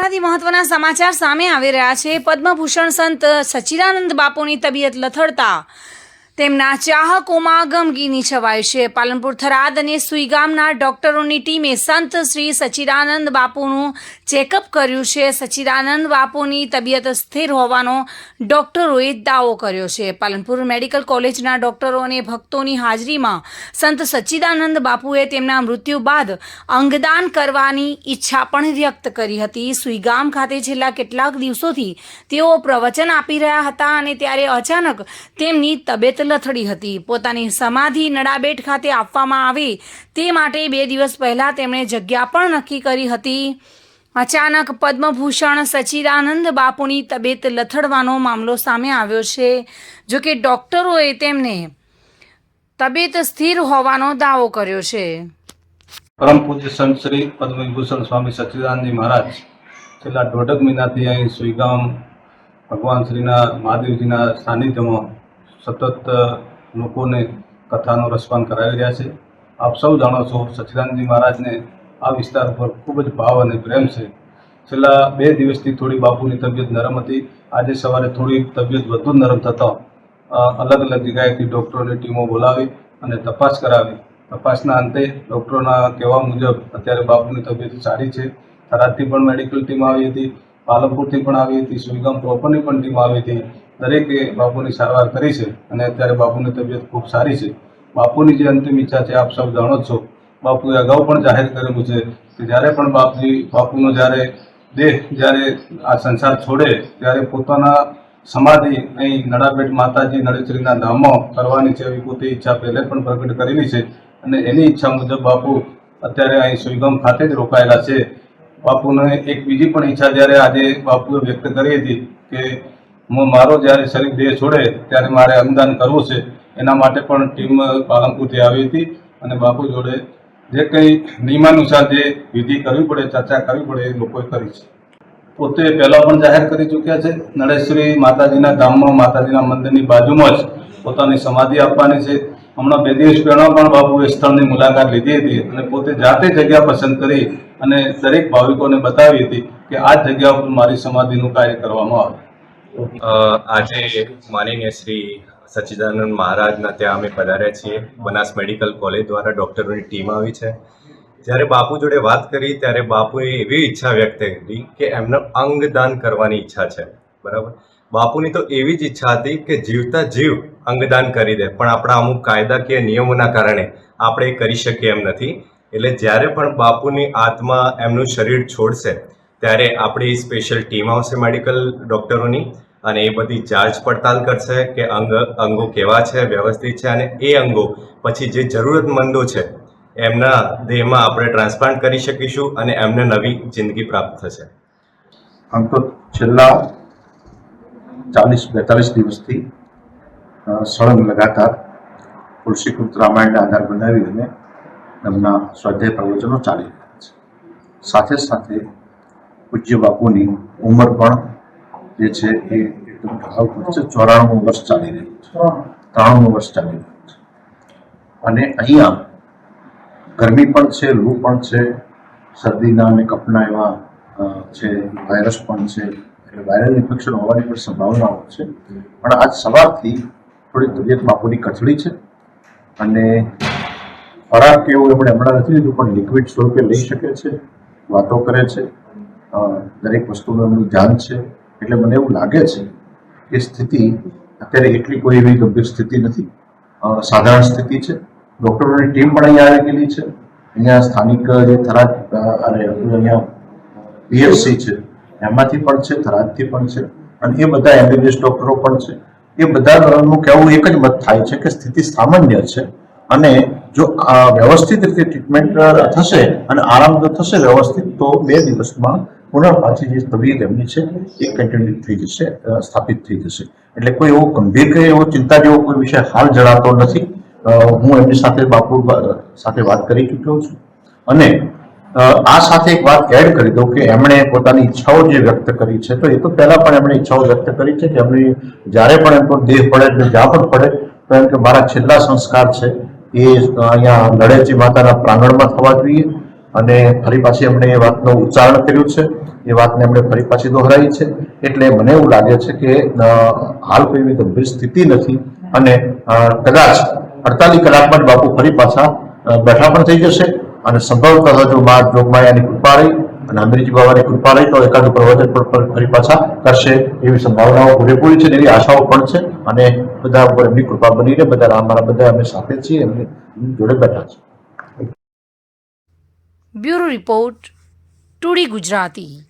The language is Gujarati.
આપણાથી મહત્વના સમાચાર સામે આવી રહ્યા છે. પદ્મભૂષણ સંત સચ્ચિદાનંદ બાપુની તબિયત લથડતા તેમના ચાહકોમાં ગમગીની છવાય છે. પાલનપુર થરાદ અને સુઈગામના ડોક્ટરોની ટીમે સંત શ્રી સચિદાનંદ બાપુનું ચેકઅપ કર્યું છે. સચિદાનંદ બાપુની તબિયત સ્થિર હોવાનો ડોક્ટરોએ દાવો કર્યો છે. પાલનપુર મેડિકલ કોલેજના ડોક્ટરો અને ભક્તોની હાજરીમાં સંત સચ્ચિદાનંદ બાપુએ તેમના મૃત્યુ બાદ અંગદાન કરવાની ઈચ્છા પણ વ્યક્ત કરી હતી. સુઈગામ ખાતે છેલ્લા કેટલાક દિવસોથી તેઓ પ્રવચન આપી રહ્યા હતા અને ત્યારે અચાનક તેમની તબિયત લથડી હતી. પોતાની સમાધિ નડાબેટ ખાતે આપવામાં આવી. તે માટે બે દિવસ પહેલા તેમણે જગ્યા પણ નક્કી કરી હતી. અચાનક પદ્મભૂષણ સચિદાનંદ બાપુની તબિયત લથડવાનો મામલો સામે આવ્યો છે. જો કે ડોક્ટરોએ તેમને તબિયત સ્થિર હોવાનો દાવો કર્યો છે. પરમ પૂજ્ય સંત શ્રી પદ્મવિભૂષણ સ્વામી સચ્ચિદાનંદજી મહારાજ છેલ્લા દોઢક મહિનાથી અહીં સુઈગામ ભગવાન શ્રીના મહાદેવજીના સાનિધ્યમાં સતત લોકોને કથાનો રસપાન કરાવી રહ્યા છે. આપ સૌ જાણો છો સચ્ચિદાનંદજી મહારાજને આ વિસ્તાર પર ખૂબ જ ભાવ અને પ્રેમ છે. છેલ્લા બે દિવસથી થોડી બાપુની તબિયત નરમ હતી. આજે સવારે થોડી તબિયત વધુ નરમ થતાં અલગ અલગ જગ્યાએથી ડૉક્ટરોની ટીમો બોલાવી અને તપાસ કરાવી. તપાસના અંતે ડૉક્ટરોના કહેવા મુજબ અત્યારે બાપુની તબિયત સારી છે. થરાદથી પણ મેડિકલ ટીમ આવી હતી. પાલનપુરથી પણ આવી હતી. સુઈગામ પ્રોપરની પણ ટીમ આવી હતી. દરેકે બાપુની સારવાર કરી છે અને અત્યારે બાપુની તબિયત ખૂબ સારી છે. બાપુની જે અંતિમ ઈચ્છા છે, આપ સૌ જાણો છો. બાપુએ અગાઉ પણ જાહેર કરેલું છે કે જ્યારે પણ બાપજી, બાપુનો જ્યારે દેહ જ્યારે આ સંસાર છોડે, ત્યારે પોતાના સમાધિ અહીં નડાબેટ માતાજી નળેશ્વરીના ધામમાં કરવાની છે એવી પોતે ઈચ્છા પહેલે પણ પ્રગટ કરેલી છે. અને એની ઈચ્છા મુજબ બાપુ અત્યારે અહીં સુઈગામ ખાતે જ રોકાયેલા છે. બાપુને એક બીજી પણ ઈચ્છા જ્યારે આજે બાપુએ વ્યક્ત કરી હતી કે હું મારો જ્યારે શરીર દેહ છોડે ત્યારે મારે અંગદાન કરવું છે. એના માટે પણ ટીમ પાલનપુરથી આવી હતી અને બાપુ જોડે જે કંઈ નિયમાનુસાર જે વિધિ કરવી પડે, ચર્ચા કરવી પડે એ લોકોએ કરી છે. પોતે પહેલાં પણ જાહેર કરી ચૂક્યા છે. નળેશ્વરી માતાજીના ધામમાં, માતાજીના મંદિરની બાજુમાં જ પોતાની સમાધિ આપવાની છે. હમણાં બે દિવસ પહેલાં પણ બાપુએ સ્થળની મુલાકાત લીધી હતી અને પોતે જાતે જગ્યા પસંદ કરી અને દરેક ભાવિકોને બતાવી હતી કે આ જ જગ્યા ઉપર મારી સમાધિનું કાર્ય કરવામાં આવે. આજે માનનીય શ્રી સચ્ચિદાનંદ મહારાજના ત્યાં અમે પધાર્યા છીએ. બનાસ મેડિકલ કોલેજ દ્વારા ડૉક્ટરોની ટીમ આવી છે. જ્યારે બાપુ જોડે વાત કરી, ત્યારે બાપુએ એવી ઈચ્છા વ્યક્ત કરી કે એમને અંગદાન કરવાની ઈચ્છા છે. બરાબર? બાપુની તો એવી જ ઈચ્છા હતી કે જીવતા જીવ અંગદાન કરી દે, પણ આપણા અમુક કાયદાકીય નિયમોના કારણે આપણે એ કરી શકીએ એમ નથી. એટલે જ્યારે પણ બાપુની આત્મા એમનું શરીર છોડશે ત્યારે આપણી સ્પેશિયલ ટીમ આવશે મેડિકલ ડૉક્ટરોની અને એ બધી જાંચ પડતાલ કરશે કે અંગ, અંગો કેવા છે, વ્યવસ્થિત છે અને એ અંગો પછી જે જરૂરતમંદો છે, એમના દેહમાં આપણે ટ્રાન્સપ્લાન્ટ કરી શકીશું અને એમને નવી જિંદગી પ્રાપ્ત થશે. આમ તો છેલ્લા ચાલીસ, બેતાલીસ દિવસથી સળંગ લગાતાર તુલસીકૃત રામાયણના આધાર બનાવી અને એમના સ્વાધ્યાય પ્રવચનો ચાલી રહ્યા છે. સાથે સાથે પૂજ્ય બાપુની ઉંમર પણ જે છે એ એકદમ ઢળાવ છે ચોરાણું વર્ષ ચાલી રહ્યું છે. ત્રાણું વર્ષ ચાલી રહ્યું છે. અને અહીંયા ગરમી પણ છે, લૂ પણ છે, શરદીના અને કફના એવા છે, વાયરસ પણ છે. એટલે વાયરલ ઇન્ફેક્શન હોવાની પણ સંભાવનાઓ છે. પણ આજ સવારથી થોડી તબિયત બાપુની કથળી છે અને ખોરાક એવું એમણે હમણાં નથી લીધું, પણ લિક્વિડ સ્વરૂપે લઈ શકે છે, વાતો કરે છે. દરેક વસ્તુનું એમનું ધ્યાન છે. એટલે મને એવું લાગે છે કે સ્થિતિ અત્યારે એટલી કોઈ એવી ગંભીર સ્થિતિ નથી. સાધારણ સ્થિતિ છે. ડૉક્ટરોની ટીમ પણ અહીંયા આવી ગયેલી છે. અહીંયા સ્થાનિક જે થરાદ અને અહીંયા પીએફસી છે. એમાંથી પણ છે, થરાદથી પણ છે. અને એ બધા એમબીબીએસ ડૉક્ટરો પણ છે. એ બધાનું કહેવું એક જ મત થાય છે કે સ્થિતિ સામાન્ય છે. અને જો વ્યવસ્થિત રીતે ટ્રીટમેન્ટ થશે અને આરામ જો થશે વ્યવસ્થિત, તો બે દિવસમાં પુનઃ પાછી જે તબિયત એમની છે, એ કન્ટિન્યુ થઈ જશે સ્થાપિત થઈ જશે. એટલે કોઈ એવો ગંભીર કે એવો ચિંતા જેવો કોઈ વિષય હાલ જણાતો નથી. હું એમની સાથે બાપુ સાથે વાત કરી ચૂક્યો છું. અને આ સાથે એક વાત એડ કરી દઉં કે એમણે પોતાની ઈચ્છાઓ જે વ્યક્ત કરી છે, તો એ તો પહેલા પણ એમણે ઈચ્છાઓ વ્યક્ત કરી છે કે એમની જ્યારે પણ એમનો દેહ પડે એટલે જ્યાં પડે. તો એમ કે મારા છેલ્લા સંસ્કાર છે, એ અહીંયા લડેચી માતાના પ્રાંગણમાં થવા જોઈએ. અને ફરી પાછી એમણે એ વાતનું ઉચ્ચારણ કર્યું છે. એ વાતને એમણે ફરી પાછી દોહરાવી છે. એટલે મને એવું લાગે છે કે હાલ કોઈ એવી ગંભીર સ્થિતિ નથી અને કદાચ અડતાલીસ કલાકમાં જ બાપુ ફરી પાછા બેઠા પણ થઈ જશે અને સંભવતઃ જો મા જોગમાયાની કૃપા રહી અને અમીરજી બાબાની કૃપા રહી તો એકાદું પ્રવચન પણ ફરી પાછા કરશે એવી સંભાવનાઓ પૂરેપૂરી છે એવી આશાઓ પણ છે. અને બધા ઉપર એમની કૃપા બનીને બધા અમારા બધા અમે સાથે છીએ, એમની જોડે બેઠા છીએ. Bureau report two D Gujarati